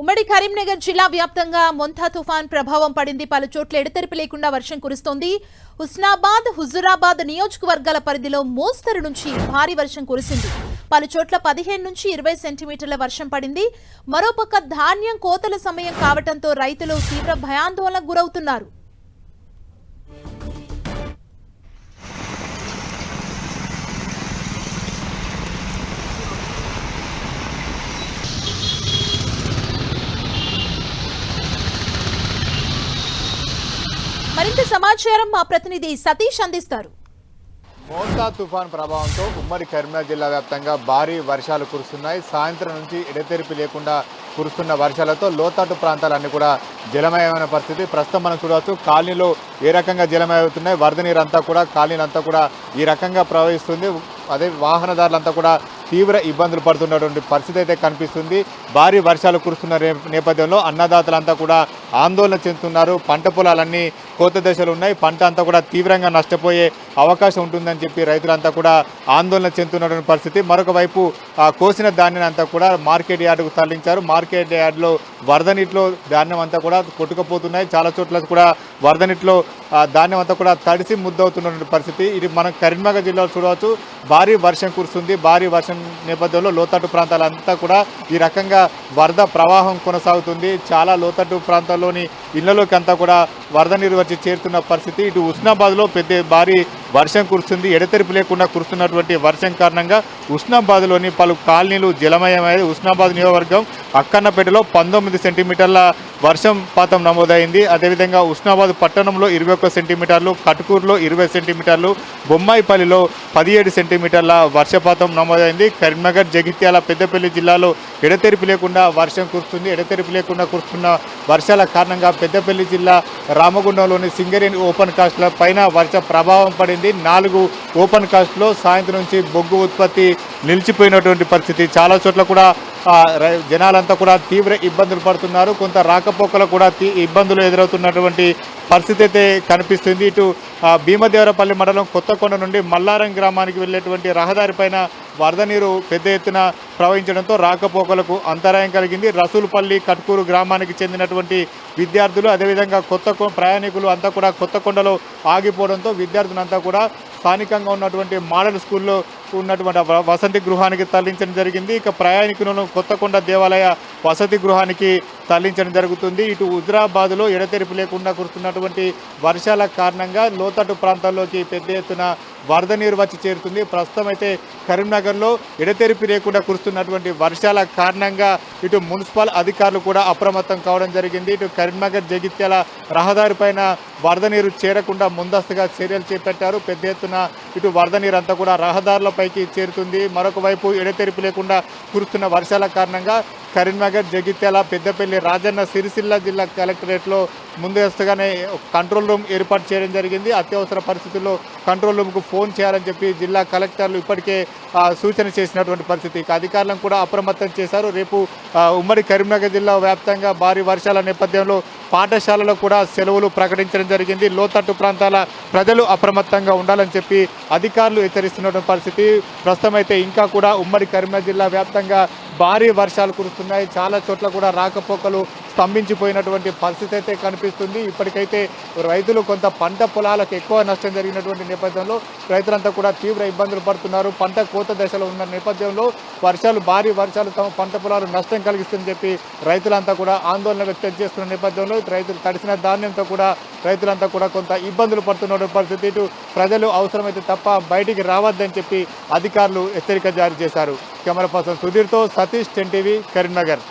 ఉమ్మడి కరీంనగర్ జిల్లా వ్యాప్తంగా మొంతా తుఫాన్ ప్రభావం పడింది. పలు చోట్ల ఎడతెరిపి లేకుండా వర్షం కురుస్తోంది. హుస్నాబాద్ హుజురాబాద్ నియోజకవర్గాల పరిధిలో మోస్తరు నుంచి భారీ వర్షం కురిసింది. పలు చోట్ల పదిహేను నుంచి ఇరవై సెంటీమీటర్ల వర్షం పడింది. మరోపక్క ధాన్యం కోతల సమయం కావడంతో రైతులు తీవ్ర భయాందోళనకు గురవుతున్నారు. మరింత సమాచారం మా ప్రతినిధి సతీష్ అందిస్తారు. మోంతా తుఫాన్ ప్రభావంతో ఉమ్మడి కరీంనగర్ జిల్లా వ్యాప్తంగా భారీ వర్షాలు కురుస్తున్నాయి. సాయంత్రం నుంచి ఎడతెరిపి లేకుండా కురుస్తున్న వర్షాలతో లోతట్టు ప్రాంతాలన్నీ కూడా జలమయమైన పరిస్థితి. ప్రస్తుతం మనం చూడవచ్చు కాలనీలో ఏ రకంగా జలమయవుతున్నాయి? వరద నీరు అంతా కూడా కాలనీలంతా కూడా ఈ రకంగా ప్రవహిస్తుంది. అదే వాహనదారులంతా కూడా తీవ్ర ఇబ్బందులు పడుతున్నటువంటి పరిస్థితి అయితే కనిపిస్తుంది. భారీ వర్షాలు కురుస్తున్న నేపథ్యంలో అన్నదాతలంతా కూడా ఆందోళన చెందుతున్నారు. పంట పొలాలన్నీ కోత దశలు ఉన్నాయి. పంట అంతా కూడా తీవ్రంగా నష్టపోయే అవకాశం ఉంటుందని చెప్పి రైతులంతా కూడా ఆందోళన చెందుతున్నటువంటి పరిస్థితి. మరొక వైపు ఆ కోసిన ధాన్యాన్ని అంతా కూడా మార్కెట్ యార్డుకు తరలించారు. మార్కెట్ యార్డులో వరద నీటిలో ధాన్యం అంతా కూడా కొట్టుకుపోతున్నాయి. చాలా చోట్ల కూడా వరద నీటిలో ధాన్యం అంతా కూడా తడిసి ముద్దవుతున్నటువంటి పరిస్థితి. ఇది మనం కరీంనగర్ జిల్లాలో చూడవచ్చు. భారీ వర్షం కురుస్తుంది. భారీ వర్షం నేపథ్యంలో లోతట్టు ప్రాంతాలంతా కూడా ఈ రకంగా వరద ప్రవాహం కొనసాగుతుంది. చాలా లోతట్టు ప్రాంతాల్లోని ఇళ్ళలోకి అంతా కూడా వరద నీరు వచ్చి చేరుతున్న పరిస్థితి. ఇటు ఉస్నాబాద్లో పెద్ద భారీ వర్షం కురుస్తుంది ఎడతెరిపి లేకుండా కురుస్తున్నటువంటి వర్షం కారణంగా ఉస్నాబాద్లోని పలు కాలనీలు జలమయమై ఉస్నాబాద్ నియోజకవర్గం అక్కన్నపేటలో పంతొమ్మిది సెంటీమీటర్ల వర్షంపాతం నమోదైంది. అదేవిధంగా ఉస్నాబాద్ పట్టణంలో ఇరవై ఒక్క సెంటీమీటర్లు కటుకూరులో ఇరవై సెంటీమీటర్లు బొమ్మాయిపల్లిలో పదిహేడు సెంటీమీటర్ల వర్షపాతం నమోదైంది. కరీంనగర్ జగిత్యాల పెద్దపల్లి జిల్లాలో ఎడతెరిపి లేకుండా వర్షం కురుస్తుంది. ఎడతెరిపి లేకుండా కురుస్తున్న వర్షాల కారణంగా పెద్దపల్లి జిల్లా రామగుండంలోని సింగరేణి ఓపెన్ కాస్ట్ల పైన వర్ష ప్రభావం పడింది. నాలుగు ఓపెన్ కాస్ట్లో సాయంత్రం నుంచి బొగ్గు ఉత్పత్తి నిలిచిపోయినటువంటి పరిస్థితి. చాలా చోట్ల కూడా జనాలంతా కూడా తీవ్ర ఇబ్బందులు పడుతున్నారు. కొంత రాకపోకలు కూడా తీ- ఇబ్బందులు ఎదురవుతున్నటువంటి పరిస్థితి అయితే కనిపిస్తుంది. ఇటు భీమదేవరపల్లి మండలం కొత్తకొండ నుండి మల్లారం గ్రామానికి వెళ్ళేటువంటి రహదారి పైన వరద నీరు పెద్ద ఎత్తున ప్రవహించడంతో రాకపోకలకు అంతరాయం కలిగింది. రసూలుపల్లి కట్కూరు గ్రామానికి చెందినటువంటి విద్యార్థులు అదేవిధంగా కొత్త ప్రయాణికులు అంతా కూడా కొత్త కొండలో ఆగిపోవడంతో విద్యార్థులంతా కూడా స్థానికంగా ఉన్నటువంటి మోడల్ స్కూల్లో ఉన్నటువంటి వసతి గృహానికి తరలించడం జరిగింది. ఇక ప్రయాణికులను కొత్తకొండ దేవాలయ వసతి గృహానికి తరలించడం జరుగుతుంది. ఇటు హుజరాబాద్లో ఎడతెరిపి లేకుండా కురుస్తున్నటువంటి వర్షాల కారణంగా లోతట్టు ప్రాంతాల్లోకి పెద్ద ఎత్తున వరద నీరు వచ్చి చేరుతుంది. ప్రస్తుతం అయితే కరీంనగర్లో ఎడతెరిపి లేకుండా కురుస్తున్నటువంటి వర్షాల కారణంగా ఇటు మున్సిపల్ అధికారులు కూడా అప్రమత్తం కావడం జరిగింది. ఇటు కరీంనగర్ జగిత్యాల రహదారి పైన వరద నీరు చేరకుండా ముందస్తుగా చర్యలు చేపట్టారు. పెద్ద ఎత్తున ఇటు వరద నీరు అంతా కూడా రహదారులపైకి చేరుతుంది. మరొక వైపు ఎడతెరిపి లేకుండా కురుస్తున్న వర్షాల కారణంగా కరీంనగర్ జగిత్యాల పెద్దపల్లి రాజన్న సిరిసిల్ల జిల్లా కలెక్టరేట్లో ముందస్తుగానే కంట్రోల్ రూమ్ ఏర్పాటు చేయడం జరిగింది. అత్యవసర పరిస్థితుల్లో కంట్రోల్ రూమ్కు ఫోన్ చేయాలని చెప్పి జిల్లా కలెక్టర్లు ఇప్పటికే సూచన చేసినటువంటి పరిస్థితి. అధికారులను కూడా అప్రమత్తం చేశారు. రేపు ఉమ్మడి కరీంనగర్ జిల్లా వ్యాప్తంగా భారీ వర్షాల నేపథ్యంలో పాఠశాలలో కూడా సెలవులు ప్రకటించడం జరిగింది. లోతట్టు ప్రాంతాల ప్రజలు అప్రమత్తంగా ఉండాలని చెప్పి అధికారులు హెచ్చరిస్తున్నటువంటి పరిస్థితి. ప్రస్తుతం అయితే ఇంకా కూడా ఉమ్మడి కరీంనగర్ జిల్లా వ్యాప్తంగా భారీ వర్షాలు కురుస్తున్నాయి. చాలా చోట్ల కూడా రాకపోకలు స్తంభించిపోయినటువంటి పరిస్థితి అయితే కనిపిస్తుంది. ఇప్పటికైతే రైతులు కొంత పంట పొలాలకు ఎక్కువ నష్టం జరిగినటువంటి నేపథ్యంలో రైతులంతా కూడా తీవ్ర ఇబ్బందులు పడుతున్నారు. పంట కోత దశలో ఉన్న నేపథ్యంలో వర్షాలు భారీ వర్షాలు తమ పంట పొలాలు నష్టం కలిగిస్తుందని చెప్పి రైతులంతా కూడా ఆందోళన వ్యక్తం చేస్తున్న నేపథ్యంలో రైతులు తడిసిన ధాన్యంతో కూడా రైతులంతా కూడా కొంత ఇబ్బందులు పడుతున్న పరిస్థితి. ఇటు ప్రజలు అవసరమైతే తప్ప బయటికి రావద్దని చెప్పి అధికారులు హెచ్చరిక జారీ చేశారు. కెమెరా పర్సన్ సుధీర్తో సతీష్ టెన్ టీవీ కరీంనగర్